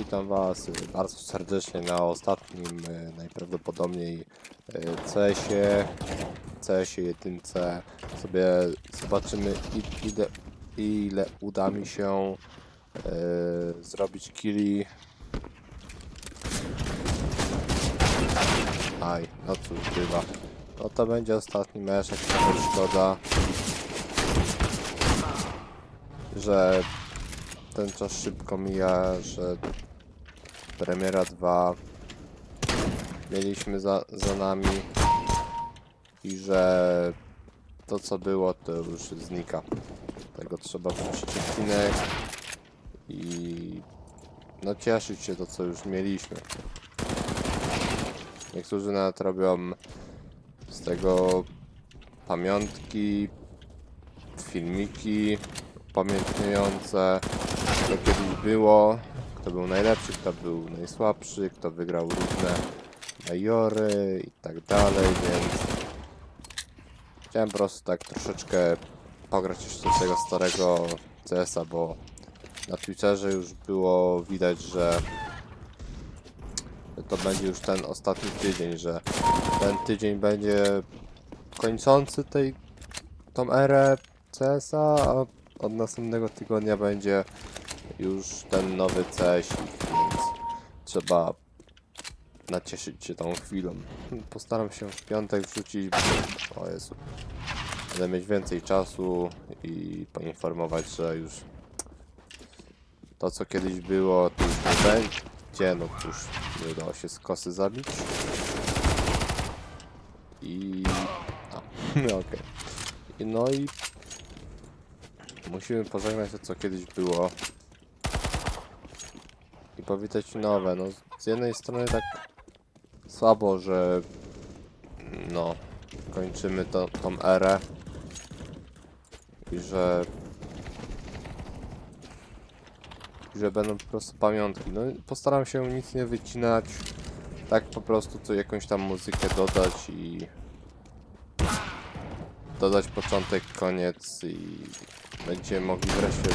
witam Was bardzo serdecznie na ostatnim, y, najprawdopodobniej y, CS-ie, CS-ie jedynce. Sobie zobaczymy ile, ile uda mi się y, zrobić killi. Aj, no cóż, bywa. No to będzie ostatni mecz, jak szkoda, że ten czas szybko mija, że premiera 2 mieliśmy za, za nami i że to co było to już znika. Tego trzeba wrzucić odcinek i no cieszyć się to co już mieliśmy. Niektórzy nawet robią z tego pamiątki, filmiki pamiętniujące co kiedyś było, kto był najlepszy, kto był najsłabszy, kto wygrał różne majory i tak dalej, więc chciałem po prostu tak troszeczkę pograć jeszcze tego starego CS-a, bo na Twitterze już było widać, że to będzie już ten ostatni tydzień, że ten tydzień będzie kończący tej tą erę CS-a, a od następnego tygodnia będzie już ten nowy CS, więc trzeba nacieszyć się tą chwilą. Postaram się w piątek wrzucić, bo o Jezu, będę mieć więcej czasu i poinformować, że już to co kiedyś było, to już nie będzie, no cóż, nie udało się z kosy zabić. I... A, okej. I No i Musimy pożegnać to, co kiedyś było. Powitać nowe. No, z jednej strony tak słabo, że no, kończymy to, tą erę. I że że będą po prostu pamiątki. No, postaram się nic nie wycinać. Tak po prostu co jakąś tam muzykę dodać i dodać początek, koniec i będziemy mogli wreszcie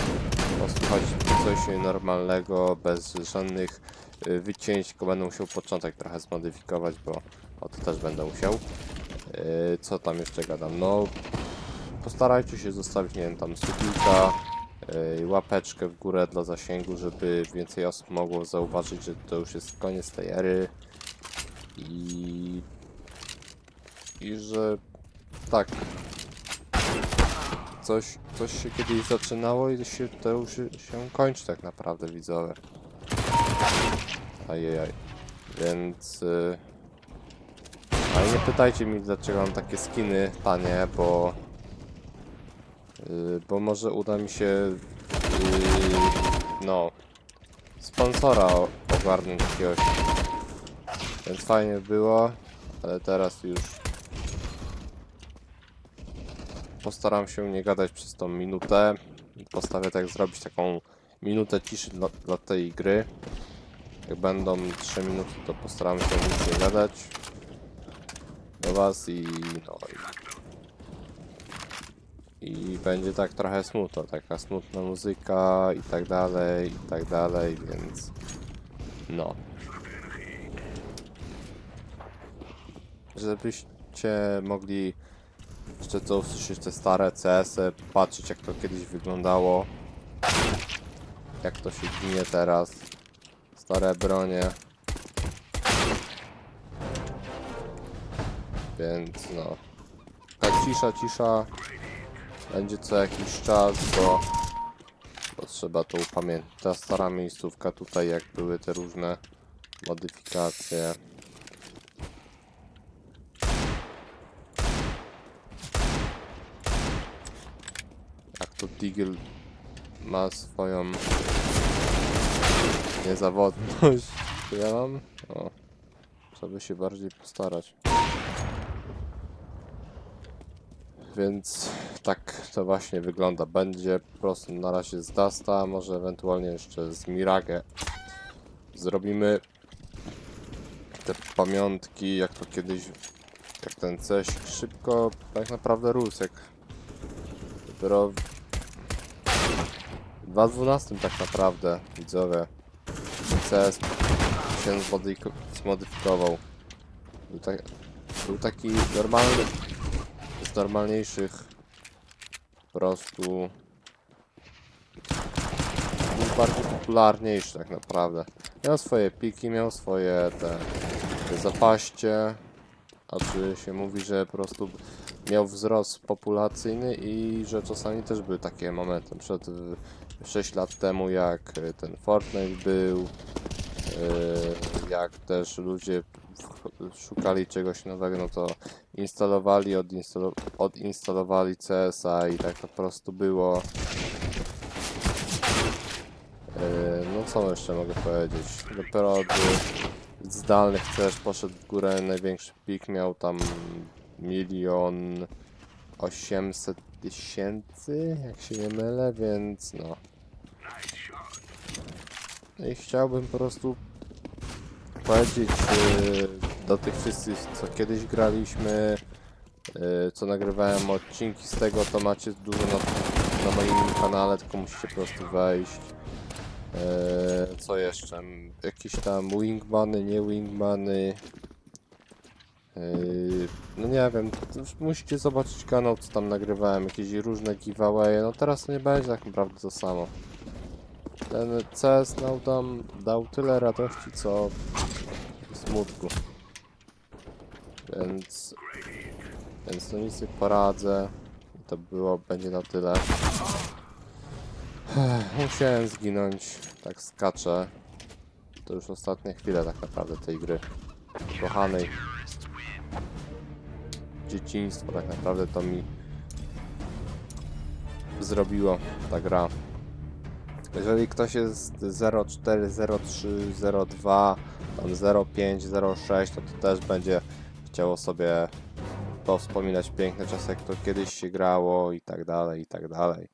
posłuchać coś normalnego, bez żadnych y, wycięć, tylko będę musiał początek trochę zmodyfikować, bo o to też będę musiał. Y, Co tam jeszcze gadam? No, postarajcie się zostawić, nie wiem, tam subiłka, y, łapeczkę w górę dla zasięgu, żeby więcej osób mogło zauważyć, że to już jest koniec tej ery i i że tak coś, coś się kiedyś zaczynało i się, to już się kończy tak naprawdę, widzowie. Ajajaj. Więc... Yy... Ale nie pytajcie mi, dlaczego mam takie skiny tanie, bo... Yy, bo może uda mi się... Yy, no... Sponsora ogarnąć jakiegoś. Więc fajnie było, ale teraz już postaram się nie gadać przez tą minutę. Postawię tak zrobić taką minutę ciszy dla, dla tej gry. Jak będą 3 minuty, to postaram się nic nie gadać do was i no i, i będzie tak trochę smutno, taka smutna muzyka i tak dalej, i tak dalej, więc no. Żebyście mogli jeszcze co usłyszeć te stare CS-y, patrzeć jak to kiedyś wyglądało. Jak to się ginie teraz. Stare bronie. Więc no. Tak cisza, cisza. Będzie co jakiś czas, bo, bo trzeba to upamiętnić. Ta stara miejscówka tutaj, jak były te różne modyfikacje. Deagle ma swoją niezawodność. To ja mam? O. Trzeba by się bardziej postarać. Więc tak to właśnie wygląda. Będzie po prostu na razie z Dasta, może ewentualnie jeszcze z Mirage. Zrobimy te pamiątki, jak to kiedyś, jak ten coś szybko tak naprawdę rósł, jak dopiero w 2012 tak naprawdę, widzowie. CS się zmodyfiko- zmodyfikował. Był, tak, był taki normalny, z normalniejszych po prostu był bardziej popularniejszy tak naprawdę. Miał swoje piki, miał swoje te, te zapaście, a czy się mówi, że po prostu miał wzrost populacyjny i że czasami też były takie momenty. Przed 6 lat temu, jak y, ten Fortnite był, y, jak też ludzie szukali czegoś nowego, no to instalowali, odinstalo odinstalowali CS-a i tak po prostu było. Y, No co jeszcze mogę powiedzieć? Dopiero od zdalnych też poszedł w górę, największy pik miał tam milion osiemset tysięcy, jak się nie mylę, więc no. No I chciałbym po prostu powiedzieć y, do tych wszystkich, co kiedyś graliśmy, y, co nagrywałem odcinki z tego, to macie dużo na, na moim kanale, tylko musicie po prostu wejść. Eee, co jeszcze? Jakieś tam wingmany, nie wingmany. Eee, no nie wiem, musicie zobaczyć kanał, co tam nagrywałem, jakieś różne giveawaye. No teraz nie będzie tak naprawdę to samo. Ten CS dał tam, dał tyle radości, co smutku. Więc, więc to nic nie poradzę. To było, będzie na tyle. Musiałem zginąć, tak skaczę. To już ostatnie chwile tak naprawdę tej gry. Kochanej. Dzieciństwo tak naprawdę to mi zrobiło ta gra. Jeżeli ktoś jest 04, 03, 02, tam 05, 06, to to też będzie chciało sobie powspominać piękne czasy, jak to kiedyś się grało i tak dalej, i tak dalej.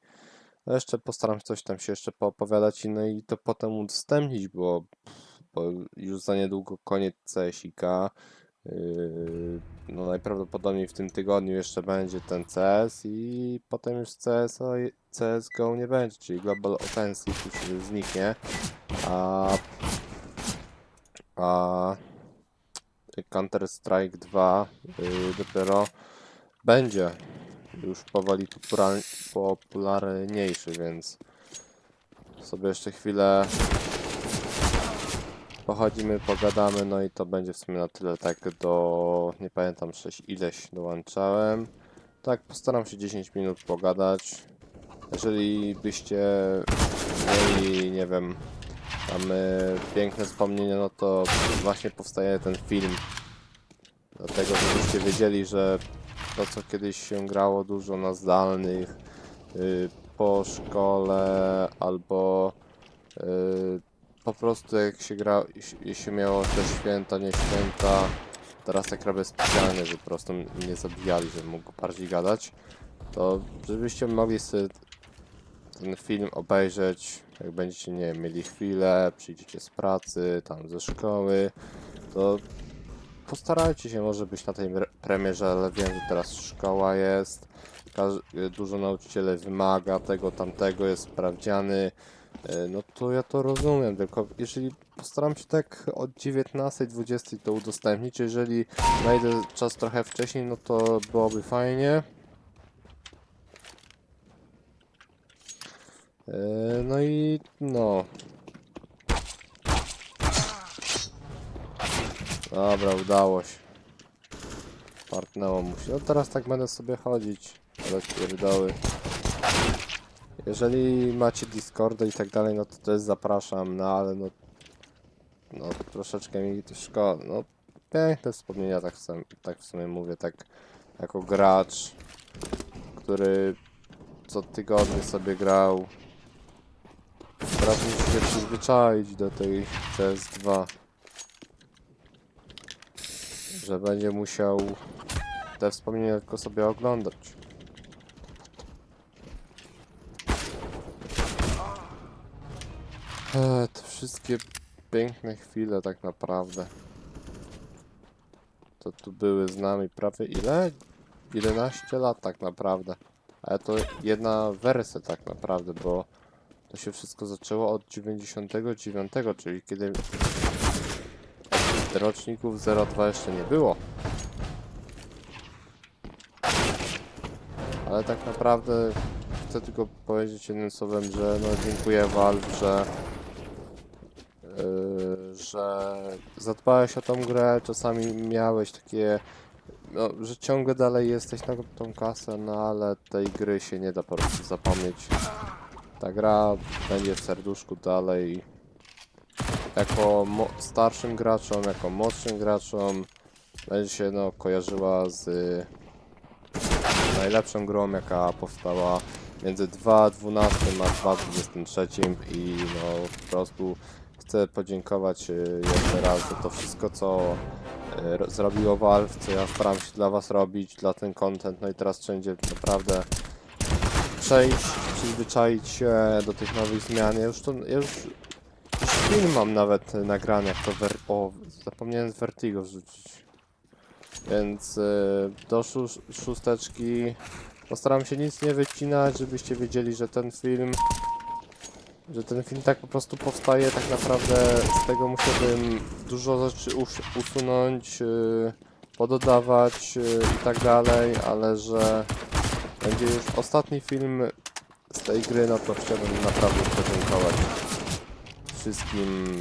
No jeszcze postaram się coś tam się jeszcze poopowiadać i no i to potem udostępnić, bo, bo już za niedługo koniec CSIK. Yy, no najprawdopodobniej w tym tygodniu jeszcze będzie ten CS i potem już CS, CSGO nie będzie, czyli Global Offensive już zniknie, a, a Counter Strike 2 yy, dopiero będzie już powoli popular- popularniejszy, więc sobie jeszcze chwilę pochodzimy, pogadamy, no i to będzie w sumie na tyle tak do, nie pamiętam 6 ileś dołączałem. Tak, postaram się 10 minut pogadać. Jeżeli byście mieli, nie wiem, tam y, piękne wspomnienia, no to właśnie powstaje ten film. Dlatego, żebyście wiedzieli, że to co kiedyś się grało dużo na zdalnych, y, po szkole albo y, po prostu jak się gra, jeśli miało te święta, nie święta, teraz tak robię specjalnie, że po prostu mnie zabijali, żebym mógł bardziej gadać, to żebyście mogli sobie ten film obejrzeć, jak będziecie, nie wiem, mieli chwilę, przyjdziecie z pracy, tam ze szkoły, to postarajcie się może być na tej re- premierze, ale wiem, że teraz szkoła jest, dużo nauczycieli wymaga tego, tamtego, jest sprawdziany, no to ja to rozumiem, tylko jeżeli postaram się tak od 19-20 to udostępnić, jeżeli znajdę czas trochę wcześniej, no to byłoby fajnie. E, No i no. Dobra, udało się. Partnęło mu się. No teraz tak będę sobie chodzić. Ale pierdoły. Jeżeli macie Discorda i tak dalej, no to też zapraszam, no ale no... No troszeczkę mi to szkoda. No piękne wspomnienia, tak w, sumie, tak w sumie mówię, tak jako gracz, który co tygodnie sobie grał. Teraz się przyzwyczaić do tej CS2. Że będzie musiał te wspomnienia tylko sobie oglądać. Eee, te wszystkie piękne chwile tak naprawdę. To tu były z nami prawie ile? 11 lat tak naprawdę. Ale to jedna wersja tak naprawdę, bo To się wszystko zaczęło od 99, czyli kiedy roczników 02 jeszcze nie było. Ale tak naprawdę chcę tylko powiedzieć jednym słowem, że no dziękuję Valve, że że zadbałeś o tą grę, czasami miałeś takie no, że ciągle dalej jesteś na tą kasę, no ale tej gry się nie da po prostu zapomnieć. Ta gra będzie w serduszku dalej. Jako starszym graczom, jako młodszym graczom będzie się no, kojarzyła z najlepszą grą, jaka powstała między 2.12 a 2.23 i no po prostu chcę podziękować y, jeszcze raz za to wszystko, co y, ro- zrobiło Valve, co ja staram się dla was robić, dla ten content, no i teraz wszędzie naprawdę przejść, przyzwyczaić się do tych nowych zmian. Ja już to, ja już, już film mam nawet nagrany, jak to o, zapomniałem z Vertigo wrzucić. Więc y, do szó- szósteczki postaram się nic nie wycinać, żebyście wiedzieli, że ten film że ten film tak po prostu powstaje, tak naprawdę z tego musiałbym dużo rzeczy us- usunąć, yy, pododawać yy, i tak dalej, ale że będzie już ostatni film z tej gry, no to chciałbym naprawdę podziękować wszystkim,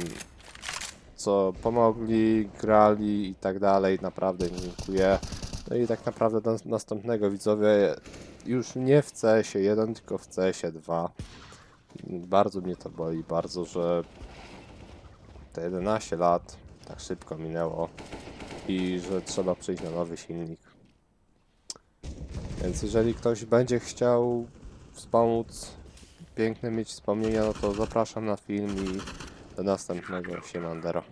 co pomogli, grali i tak dalej, naprawdę im dziękuję. No i tak naprawdę do następnego widzowie już nie w CS-ie 1, tylko w CS-ie 2. Bardzo mnie to boli, bardzo, że te 11 lat tak szybko minęło i że trzeba przejść na nowy silnik. Więc jeżeli ktoś będzie chciał wspomóc piękne mieć wspomnienia, no to zapraszam na film i do następnego. Siemandero.